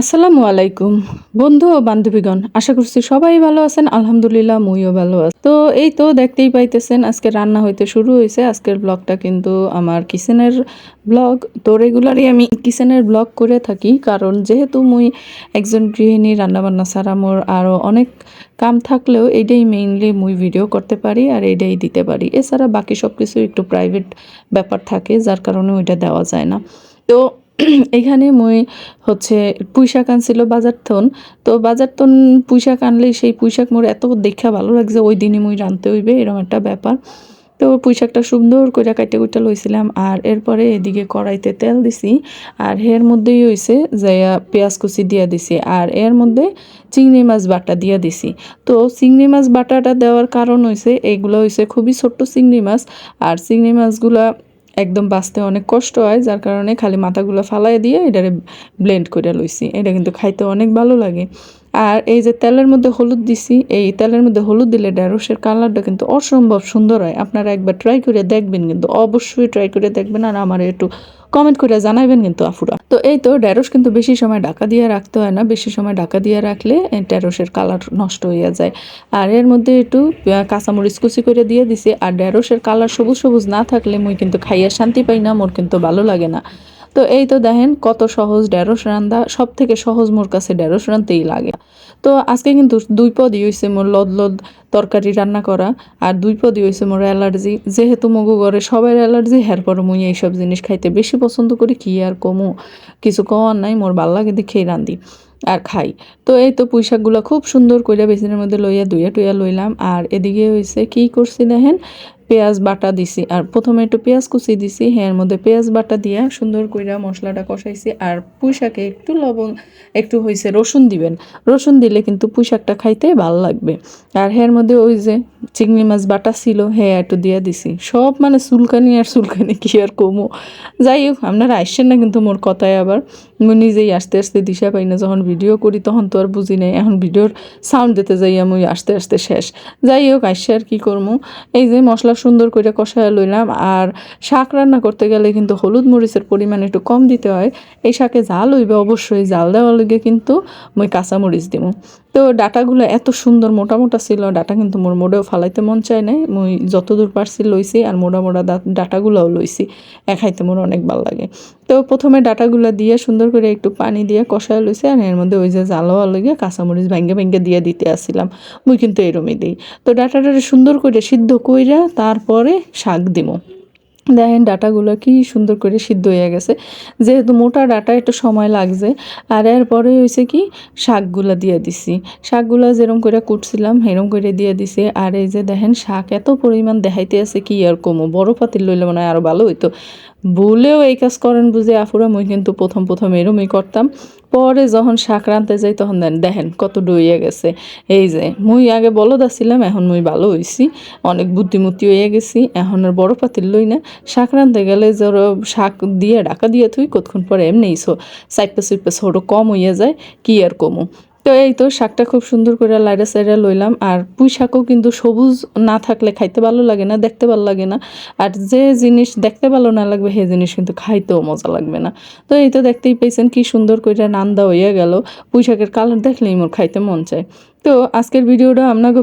আসসালামু আলাইকুম। বন্ধু ও বান্ধবীগণ, আশা করছি সবাই ভালো আছেন। আলহামদুলিল্লাহ, মুইও ভালো আছি। তো এই তো দেখতেই পাইতেছেন, আজকে রান্না হইতে শুরু হয়েছে আজকের ব্লগটা কিন্তু আমার কিচেনের ব্লগ। তো রেগুলারই আমি কিচেনের ব্লগ করে থাকি, কারণ যেহেতু মুই একজন গৃহিণী, রান্নাবান্না ছাড়া মোর আরও অনেক কাম থাকলেও এইটাই মেইনলি মুই ভিডিও করতে পারি আর এইটাই দিতে পারি। এছাড়া বাকি সব কিছু একটু প্রাইভেট ব্যাপার থাকে, যার কারণে ওইটা দেওয়া যায় না। তো এখানে মই হচ্ছে পুঁইশাক আনছিল বাজার থন তো বাজার থন পুঁইশাক আনলে সেই পুঁইশাক মোর এত দেখা ভালো লাগছে, ওই দিনই মুই রানতে হইবে এরকম একটা ব্যাপার। তো পুঁইশাকটা সুন্দর করে কাটে কুটে লইছিলাম, আর এরপরে এদিকে কড়াইতে তেল দিছি, আর এর মধ্যেই হইছে যে পেঁয়াজ কুচি দিয়া দিছি, আর এর মধ্যে চিংড়ি মাছ বাটা দিয়া দিছি। তো চিংড়ি মাছ বাটাটা দেওয়ার কারণ হইছে, এগুলো হইছে খুবই ছোট্ট চিংড়ি মাছ, আর চিংড়ি মাছগুলা একদম বাঁচতে অনেক কষ্ট হয়, যার কারণে খালি মাথাগুলো ফালাই দিয়ে এটারে ব্লেন্ড করে লইছি। এটা কিন্তু খাইতে অনেক ভালো লাগে। আর এই যে তেলের মধ্যে হলুদ দিছি, এই তেলের মধ্যে হলুদ দিলে ঢেঁড়সের কালারটা কিন্তু অসম্ভব সুন্দর হয়। আপনারা একবার ট্রাই করে দেখবেন কিন্তু অবশ্যই ট্রাই করে দেখবেন আর আমার একটু কমেন্ট করে জানাবেন কিন্তু আফুরা তো এই তো ঢেঁড়স কিন্তু বেশি সময় ঢাকা দিয়ে রাখতে হয় না, বেশি সময় ঢাকা দিয়ে রাখলে ঢেঁড়সের কালার নষ্ট হয়ে যায়। আর এর মধ্যে একটু কাঁচামরিচ কুচি করে দিয়ে দিছি। আর ঢেঁড়সের কালার সবুজ সবুজ না থাকলে মুই কিন্তু খাইয়া শান্তি পাই না, মোর কিন্তু ভালো লাগে না। তো এই তো দেখেন কত সহজ ঢেঁড়স রান্দা সব থেকে সহজ মোর কাছে ঢেঁড়স রানতেই লাগে। তো আজকে কিন্তু দুই পদই হয়েছে মোর লদ লদ তরকারি রান্না করা, আর দুই পদই হয়েছে মোর অ্যালার্জি। যেহেতু মগু ঘরে সবার অ্যালার্জি, হের পর মুই এইসব জিনিস খাইতে বেশি পছন্দ করি, কি আর কমু? কিছু কমার নাই, মোর ভালো লাগে দেখেই রান্ধি আর খাই। তো এই তো পুঁইশাকগুলো খুব সুন্দর করে বেসিনের মধ্যে লইয়া দুইয়া টুইয়া লইলাম, আর এদিকে হয়েছে কি করছি দেখেন? পেঁয়াজ বাটা দিছি। আর প্রথমে একটু পেঁয়াজ কুচি দিছি। হ্যাঁ এর মধ্যে পেঁয়াজ বাটা দিয়া সুন্দর কইরা মশলাটা কষাইছি। আর পুঁইশাকে একটু লবণ, একটু হয়েছে রসুন দিবেন। রসুন দিলে কিন্তু পুঁইশাকটা খাইতে ভালো লাগবে। আর হ্যাঁ এর মধ্যে ওই যে চিংড়ি মাছ বাটা ছিল হ্যাঁ একটু দিয়া দিছি। সব মানে চুলকানি আর চুলকানি কি আর কমো? যাই হোক, আপনারা আসছেন না কিন্তু মোর কথায় আবার। আমি নিজেই আসতে আসতে দিশা পাই না, যখন ভিডিও করি তখন তো আর বুঝি নাই। এখন ভিডিওর সাউন্ড দিতে যাই আমি আসতে আসতে শেষ। যাই হোক, আসছে আর কি করব এই যে মশলা সুন্দর করে কষায় লইলাম আর শাক রান্না করতে গেলে কিন্তু হলুদ মরিচের পরিমাণ একটু কম দিতে হয়। এই শাকে জাল হইবে, অবশ্যই জাল দেওয়ার লগে কিন্তু মই কাঁচা মরিচ দিব তো ডাটাগুলো এত সুন্দর, মোটা মোটা ছিল, ডাটা কিন্তু মোর মোড়েও ফালাইতে মন চায় নাই। মুই যতদূর পারছি লইছি আর মোটা মোটা ডাটাগুলোও লইছি এ খাইতে মোর অনেক ভালো লাগে। তো প্রথমে ডাটাগুলো দিয়ে সুন্দর করে একটু পানি দিয়ে কষায় লইছি আর এর মধ্যে ওই যে জালোয়া লইগে কাঁচামরিচ ভেঙ্গে ভেঙ্গে দিয়ে দিতে আসছিলাম। মুই কিন্তু এরমই দিই। তো ডাটাটা সুন্দর করে সিদ্ধ কইরা তারপরে শাক দিমু। দেখেন ডাটাগুলো কি সুন্দর করে সিদ্ধ হয়ে গেছে। যেহেতু মোটা ডাটা, একটু সময় লাগছে। আর এরপরে হয়েছে কি, শাকগুলো দিয়ে দিছি। শাকগুলো যেরম করে কুটছিলাম, সেরকম করে দিয়ে দিছি। আর এই যে দেখেন, শাক এত পরিমাণ দেখাইতে আছে কি আর কমো? বড় পাতিল লইলে মনে হয় আরও ভালো হইতো। ভুলেও এই কাজ করেন বুঝে আফুরা মুই কিন্তু প্রথম প্রথম এরমই করতাম। পরে যখন শাক রাঁধতে যাই তখন দেখেন কত ডইয়ে গেছে। এই যে, মুই আগে বলদ আসছিলাম এখন মুই ভালো হইছি, অনেক বুদ্ধিমতি হয়ে গেছি, এখন আর বড় পাতিল লই না। শাক রাঁধতে গেলে ধরো শাক দিয়ে ঢাকা দিয়ে থুই, কতক্ষণ পরে এমনি সাইপে সুইপে ছোটো কম হইয়া যায়, কি আর কমু? তো এই তো শাকটা খুব সুন্দর করে লাইডা সাইডা লইলাম। আর পুঁই শাকও কিন্তু সবুজ না থাকলে খাইতে ভালো লাগে না, দেখতে ভালো লাগে না। আর যে জিনিস দেখতে ভালো না লাগবে, সেই জিনিস কিন্তু খাইতেও মজা লাগবে না। তো এই তো দেখতেই পেয়েছেন কি সুন্দর করে নান্দা হইয়া গেল। পুঁই শাকের কালার দেখলেই মোর খাইতে মন চায়। তো আজকের ভিডিওটা আপনাকে